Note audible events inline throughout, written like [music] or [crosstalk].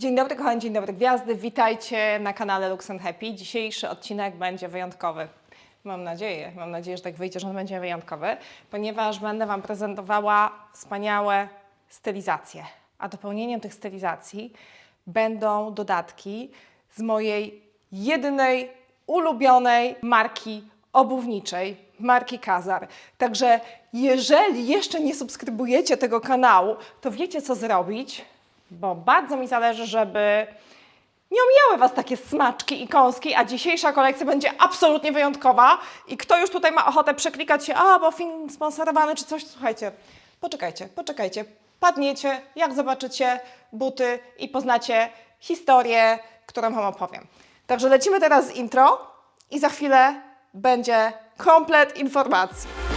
Dzień dobry kochani, dzień dobry gwiazdy, witajcie na kanale Lux Happy. Dzisiejszy odcinek będzie wyjątkowy. Mam nadzieję, mam nadzieję, że tak wyjdzie, że on będzie wyjątkowy, ponieważ będę Wam prezentowała wspaniałe stylizacje. A dopełnieniem tych stylizacji będą dodatki z mojej jedynej, ulubionej marki obuwniczej, marki Kazar. Także jeżeli jeszcze nie subskrybujecie tego kanału, to wiecie co zrobić, bo bardzo mi zależy, żeby nie omijały Was takie smaczki i kąski, a dzisiejsza kolekcja będzie absolutnie wyjątkowa. I kto już tutaj ma ochotę przeklikać się, a bo film sponsorowany czy coś, słuchajcie, poczekajcie, poczekajcie. Padniecie, jak zobaczycie buty i poznacie historię, którą Wam opowiem. Także lecimy teraz z intro i za chwilę będzie komplet informacji.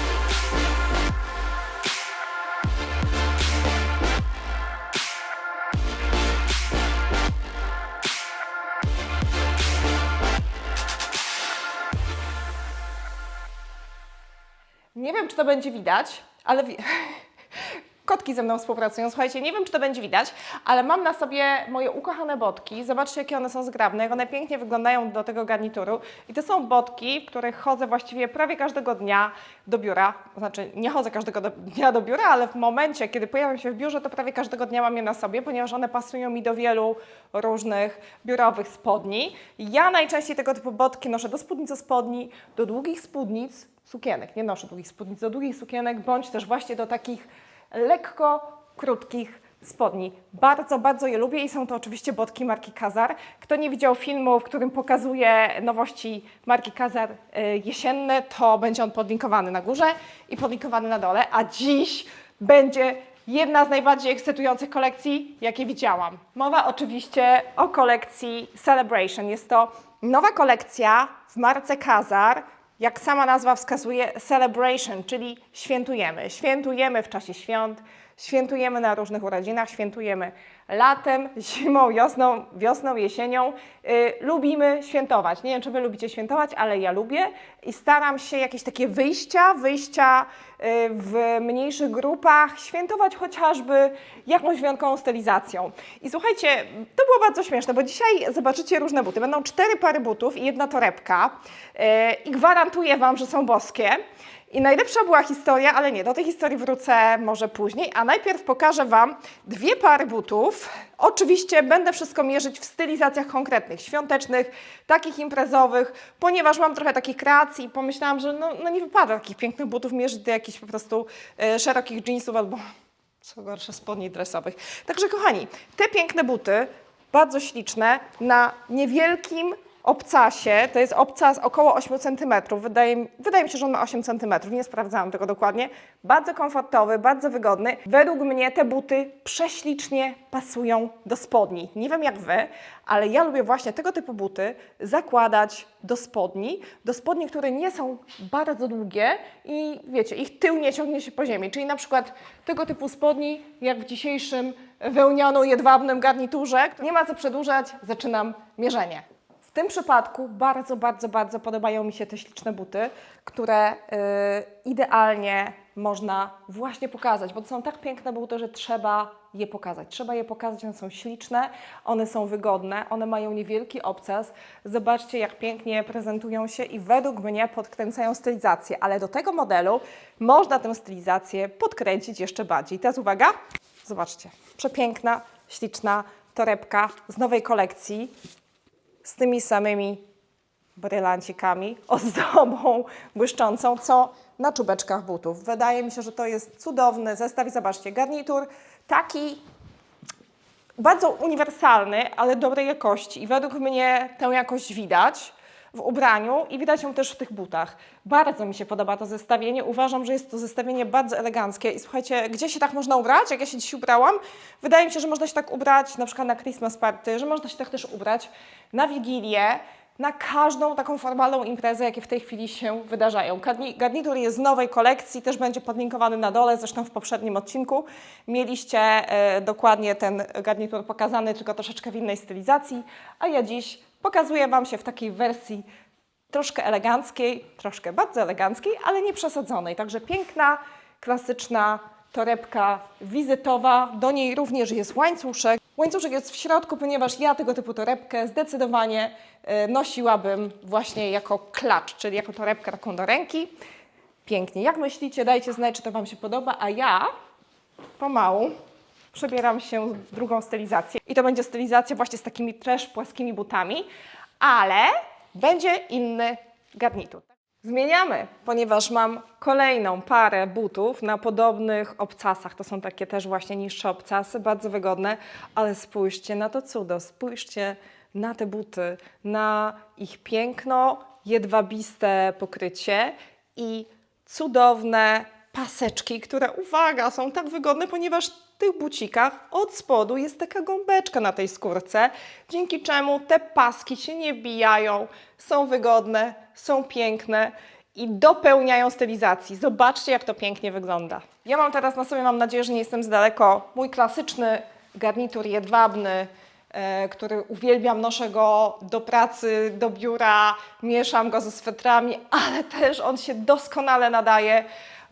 Nie wiem, czy to będzie widać, ale [laughs] kotki ze mną współpracują. Słuchajcie, nie wiem, czy to będzie widać, ale mam na sobie moje ukochane botki. Zobaczcie, jakie one są zgrabne, jak one pięknie wyglądają do tego garnituru. I to są botki, w których chodzę właściwie prawie każdego dnia do biura. Znaczy, nie chodzę każdego do, dnia do biura, ale w momencie, kiedy pojawiam się w biurze, to prawie każdego dnia mam je na sobie, ponieważ one pasują mi do wielu różnych biurowych spodni. Ja najczęściej tego typu botki noszę do spódnic do spodni, do długich spódnic, sukienek. Nie noszę długich spódnic, do długich sukienek, bądź też właśnie do takich lekko krótkich spodni. Bardzo, bardzo je lubię i są to oczywiście botki marki Kazar. Kto nie widział filmu, w którym pokazuje nowości marki Kazar y, jesienne, to będzie on podlinkowany na górze i podlinkowany na dole, a dziś będzie jedna z najbardziej ekscytujących kolekcji, jakie widziałam. Mowa oczywiście o kolekcji Celebration. Jest to nowa kolekcja w marce Kazar, jak sama nazwa wskazuje, celebration, czyli świętujemy. Świętujemy w czasie świąt, świętujemy na różnych urodzinach, świętujemy latem, [laughs] zimą, wiosną, wiosną jesienią. Y, lubimy świętować. Nie wiem, czy Wy lubicie świętować, ale ja lubię i staram się jakieś takie wyjścia, wyjścia y, w mniejszych grupach, świętować chociażby jakąś wyjątkową stylizacją. I słuchajcie, to było bardzo śmieszne, bo dzisiaj zobaczycie różne buty. Będą cztery pary butów i jedna torebka y, i gwarantuję Wam, że są boskie. I najlepsza była historia, ale nie, do tej historii wrócę może później, a najpierw pokażę Wam dwie pary butów. Oczywiście będę wszystko mierzyć w stylizacjach konkretnych, świątecznych, takich imprezowych, ponieważ mam trochę takich kreacji i pomyślałam, że no, no nie wypada takich pięknych butów mierzyć do jakichś po prostu e, szerokich jeansów albo co gorsza spodni dresowych. Także kochani, te piękne buty, bardzo śliczne, na niewielkim obcasie, to jest obcas około 8 cm, wydaje, wydaje mi się, że on ma 8 cm, nie sprawdzałam tego dokładnie. Bardzo komfortowy, bardzo wygodny. Według mnie te buty prześlicznie pasują do spodni. Nie wiem jak Wy, ale ja lubię właśnie tego typu buty zakładać do spodni, do spodni, które nie są bardzo długie i wiecie, ich tył nie ciągnie się po ziemi, czyli na przykład tego typu spodni, jak w dzisiejszym wełniano-jedwabnym garniturze. Nie ma co przedłużać, zaczynam mierzenie. W tym przypadku bardzo, bardzo, bardzo podobają mi się te śliczne buty, które y, idealnie można właśnie pokazać, bo to są tak piękne buty, że trzeba je pokazać. Trzeba je pokazać, one są śliczne, one są wygodne, one mają niewielki obcas. Zobaczcie, jak pięknie prezentują się i według mnie podkręcają stylizację, ale do tego modelu można tę stylizację podkręcić jeszcze bardziej. Teraz uwaga, zobaczcie, przepiękna, śliczna torebka z nowej kolekcji z tymi samymi brylancikami, [laughs] ozdobą błyszczącą, co na czubeczkach butów. Wydaje mi się, że to jest cudowny zestaw i zobaczcie, garnitur taki bardzo uniwersalny, ale dobrej jakości i według mnie tę jakość widać w ubraniu i widać ją też w tych butach. Bardzo mi się podoba to zestawienie. Uważam, że jest to zestawienie bardzo eleganckie i słuchajcie, gdzie się tak można ubrać, jak ja się dziś ubrałam? Wydaje mi się, że można się tak ubrać na przykład na Christmas party, że można się tak też ubrać na Wigilię, na każdą taką formalną imprezę, jakie w tej chwili się wydarzają. Garni- Garnitur jest z nowej kolekcji, też będzie podlinkowany na dole, zresztą w poprzednim odcinku mieliście e, dokładnie ten garnitur pokazany, tylko troszeczkę w innej stylizacji, a ja dziś pokazuję Wam się w takiej wersji troszkę eleganckiej, troszkę bardzo eleganckiej, ale nie przesadzonej. Także piękna, klasyczna torebka wizytowa. Do niej również jest łańcuszek. Łańcuszek jest w środku, ponieważ ja tego typu torebkę zdecydowanie e, nosiłabym właśnie jako klacz, czyli jako torebkę taką do ręki. Pięknie. Jak myślicie? Dajcie znać, czy to Wam się podoba, a ja pomału przebieram się w drugą stylizację. I to będzie stylizacja właśnie z takimi też płaskimi butami, ale będzie inny garnitur. Zmieniamy, ponieważ mam kolejną parę butów na podobnych obcasach. To są takie też właśnie niższe obcasy, bardzo wygodne, ale spójrzcie na to cudo, spójrzcie na te buty, na ich piękno, jedwabiste pokrycie i cudowne paseczki, które, uwaga, są tak wygodne, ponieważ tych bucikach od spodu jest taka gąbeczka na tej skórce, dzięki czemu te paski się nie wbijają, są wygodne, są piękne i dopełniają stylizacji. Zobaczcie, jak to pięknie wygląda. Ja mam teraz na sobie, mam nadzieję, że nie jestem z daleko, mój klasyczny garnitur jedwabny, e, który uwielbiam, noszę go do pracy, do biura, mieszam go ze swetrami, ale też on się doskonale nadaje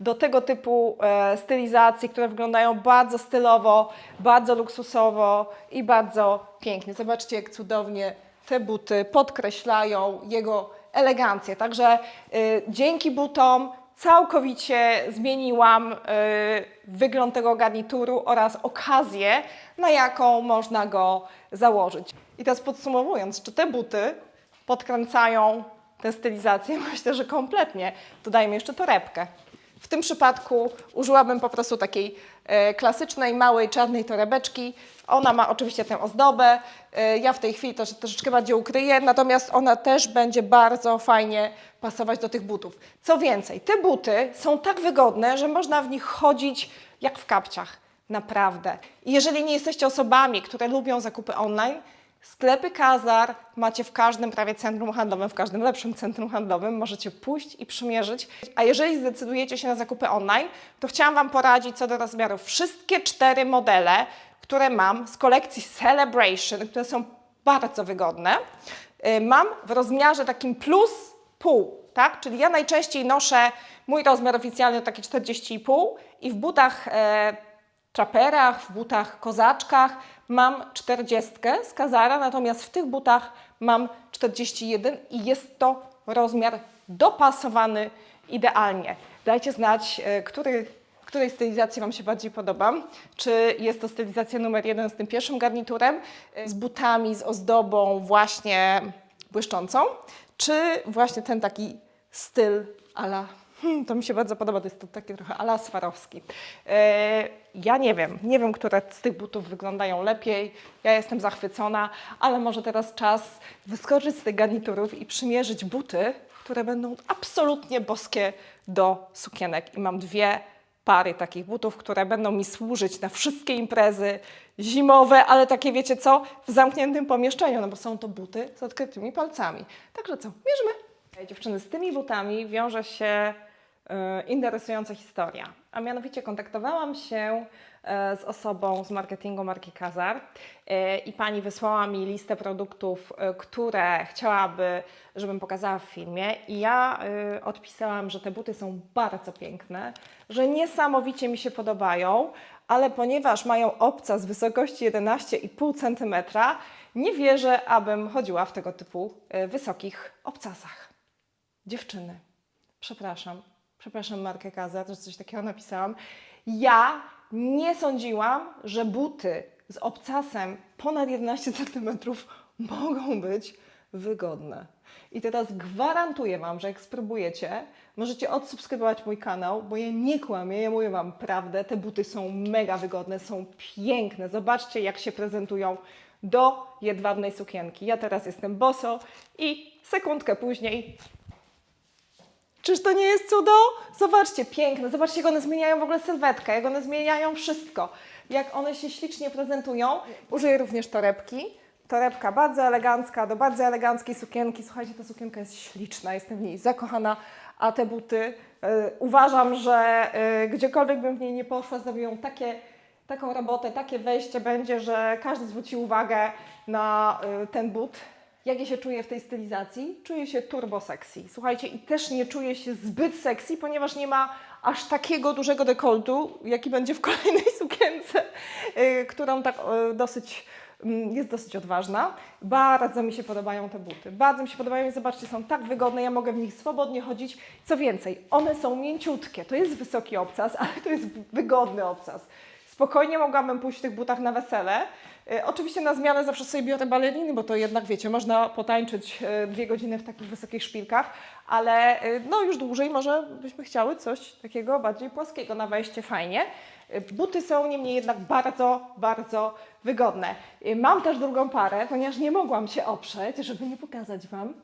do tego typu e, stylizacji, które wyglądają bardzo stylowo, bardzo luksusowo i bardzo pięknie. Zobaczcie, jak cudownie te buty podkreślają jego elegancję. Także y, dzięki butom całkowicie zmieniłam y, wygląd tego garnituru oraz okazję, na jaką można go założyć. I teraz podsumowując, czy te buty podkręcają tę stylizację? [laughs] Myślę, że kompletnie. Dodajmy jeszcze torebkę. W tym przypadku użyłabym po prostu takiej e, klasycznej, małej, czarnej torebeczki. Ona ma oczywiście tę ozdobę. E, ja w tej chwili to troszeczkę bardziej ukryję, natomiast ona też będzie bardzo fajnie pasować do tych butów. Co więcej, te buty są tak wygodne, że można w nich chodzić jak w kapciach. Naprawdę. Jeżeli nie jesteście osobami, które lubią zakupy online, Sklepy Kazar macie w każdym prawie centrum handlowym, w każdym lepszym centrum handlowym. Możecie pójść i przymierzyć. A jeżeli zdecydujecie się na zakupy online, to chciałam Wam poradzić co do rozmiarów. Wszystkie cztery modele, które mam z kolekcji Celebration, które są bardzo wygodne, y, mam w rozmiarze takim plus pół, tak? Czyli ja najczęściej noszę mój rozmiar oficjalny to taki 40,5 i w butach e, traperach, w butach kozaczkach mam 40 z Kazara, natomiast w tych butach mam 41 i jest to rozmiar dopasowany idealnie. Dajcie znać, e, który, której stylizacji Wam się bardziej podoba. Czy jest to stylizacja numer jeden z tym pierwszym garniturem, e, z butami, z ozdobą właśnie błyszczącą, czy właśnie ten taki styl ala Hmm, to mi się bardzo podoba, to jest to takie trochę ala Swarowski. E, ja nie wiem, nie wiem, które z tych butów wyglądają lepiej. Ja jestem zachwycona, ale może teraz czas wyskoczyć z tych garniturów i przymierzyć buty, które będą absolutnie boskie do sukienek. I mam dwie pary takich butów, które będą mi służyć na wszystkie imprezy zimowe, ale takie wiecie co, w zamkniętym pomieszczeniu, no bo są to buty z odkrytymi palcami. Także co, mierzymy. Ej, Dziewczyny, z tymi butami wiąże się interesująca historia. A mianowicie kontaktowałam się e, z osobą z marketingu marki Kazar e, i pani wysłała mi listę produktów, e, które chciałaby, żebym pokazała w filmie. I ja e, odpisałam, że te buty są bardzo piękne, że niesamowicie mi się podobają, ale ponieważ mają obca z wysokości 11,5 cm, nie wierzę, abym chodziła w tego typu e, wysokich obcasach. Dziewczyny, przepraszam, przepraszam markę Kazar, że coś takiego napisałam. Ja nie sądziłam, że buty z obcasem ponad 11 cm mogą być wygodne. I teraz gwarantuję Wam, że jak spróbujecie, możecie odsubskrybować mój kanał, bo ja nie kłamię, ja mówię Wam prawdę. Te buty są mega wygodne, są piękne. Zobaczcie, jak się prezentują do jedwabnej sukienki. Ja teraz jestem boso i sekundkę później Czyż to nie jest cudo? Zobaczcie, piękne. Zobaczcie, jak one zmieniają w ogóle sylwetkę, jak one zmieniają wszystko. Jak one się ślicznie prezentują. Użyję również torebki. Torebka bardzo elegancka, do bardzo eleganckiej sukienki. Słuchajcie, ta sukienka jest śliczna, jestem w niej zakochana, a te buty y, uważam, że y, gdziekolwiek bym w niej nie poszła, zrobią takie, taką robotę, takie wejście będzie, że każdy zwróci uwagę na y, ten but. Jak ja się czuję w tej stylizacji? Czuję się turbo sexy. Słuchajcie, i też nie czuję się zbyt sexy, ponieważ nie ma aż takiego dużego dekoltu, jaki będzie w kolejnej [laughs] sukience, y, którą tak dosyć mm, jest dosyć odważna. Bardzo mi się podobają te buty. Bardzo mi się podobają i zobaczcie, są tak wygodne, ja mogę w nich swobodnie chodzić. Co więcej, one są mięciutkie. To jest wysoki obcas, [laughs] ale to jest wygodny obcas. Spokojnie mogłabym pójść w tych butach na wesele. E, Oczywiście na zmianę zawsze sobie biorę baleriny, bo to jednak wiecie, można potańczyć e, dwie godziny w takich wysokich szpilkach, ale e, no już dłużej może byśmy chciały coś takiego bardziej płaskiego na wejście fajnie. Buty są niemniej jednak bardzo, bardzo wygodne. Mam też drugą parę, ponieważ nie mogłam się oprzeć, żeby nie pokazać Wam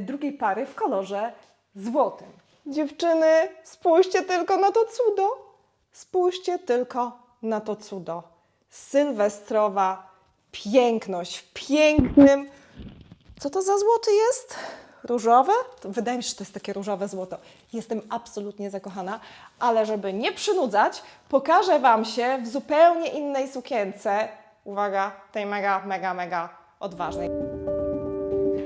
drugiej pary w kolorze złotym. Dziewczyny, spójrzcie tylko na to cudo. Spójrzcie tylko na to cudo. Sylwestrowa piękność w pięknym. Co to za złoty jest? Różowe? Wydaje mi się, że to jest takie różowe złoto. Jestem absolutnie zakochana, ale żeby nie przynudzać, pokażę Wam się w zupełnie innej sukience. Uwaga, tej mega, mega, mega odważnej.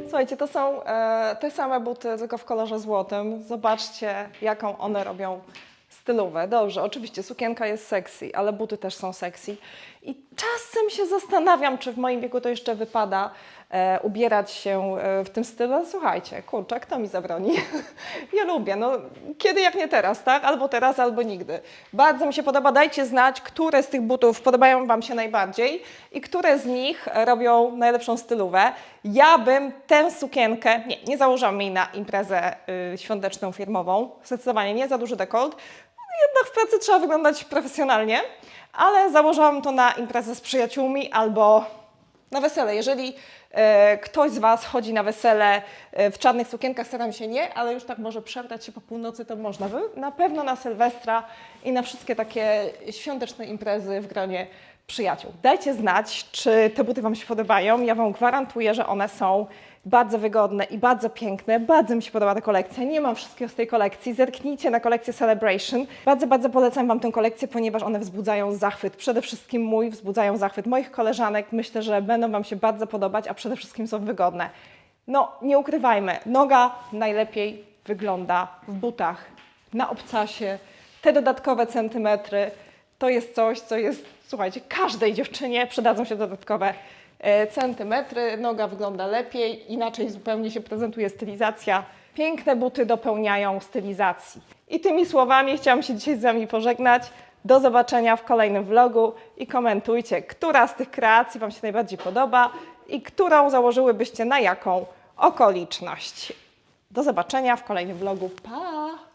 Słuchajcie, to są e, te same buty, tylko w kolorze złotym. Zobaczcie, jaką one robią stylówę. Dobrze, oczywiście sukienka jest sexy, ale buty też są sexy. I czasem się zastanawiam, czy w moim wieku to jeszcze wypada e, ubierać się e, w tym stylu. Słuchajcie, kurczę, kto mi zabroni? [laughs] ja lubię, no kiedy jak nie teraz, tak? Albo teraz, albo nigdy. Bardzo mi się podoba, dajcie znać, które z tych butów podobają Wam się najbardziej i które z nich robią najlepszą stylówę. Ja bym tę sukienkę, nie, nie założyłam jej na imprezę y, świąteczną firmową, zdecydowanie nie za duży dekolt, jednak w pracy trzeba wyglądać profesjonalnie, ale założyłam to na imprezę z przyjaciółmi albo na wesele. Jeżeli e, ktoś z Was chodzi na wesele e, w czarnych sukienkach, staram się nie, ale już tak może przebrać się po północy, to można. Wy na pewno na Sylwestra i na wszystkie takie świąteczne imprezy w gronie przyjaciół. Dajcie znać, czy te buty Wam się podobają. Ja Wam gwarantuję, że one są bardzo wygodne i bardzo piękne. Bardzo mi się podoba ta kolekcja. Nie mam wszystkiego z tej kolekcji. Zerknijcie na kolekcję Celebration. Bardzo, bardzo polecam Wam tę kolekcję, ponieważ one wzbudzają zachwyt. Przede wszystkim mój wzbudzają zachwyt moich koleżanek. Myślę, że będą Wam się bardzo podobać, a przede wszystkim są wygodne. No, nie ukrywajmy, noga najlepiej wygląda w butach, na obcasie. Te dodatkowe centymetry to jest coś, co jest, słuchajcie, każdej dziewczynie przydadzą się dodatkowe e, centymetry, noga wygląda lepiej, inaczej zupełnie się prezentuje stylizacja. Piękne buty dopełniają stylizacji. I tymi słowami chciałam się dzisiaj z Wami pożegnać. Do zobaczenia w kolejnym vlogu i komentujcie, która z tych kreacji Wam się najbardziej podoba i którą założyłybyście na jaką okoliczność. Do zobaczenia w kolejnym vlogu. Pa!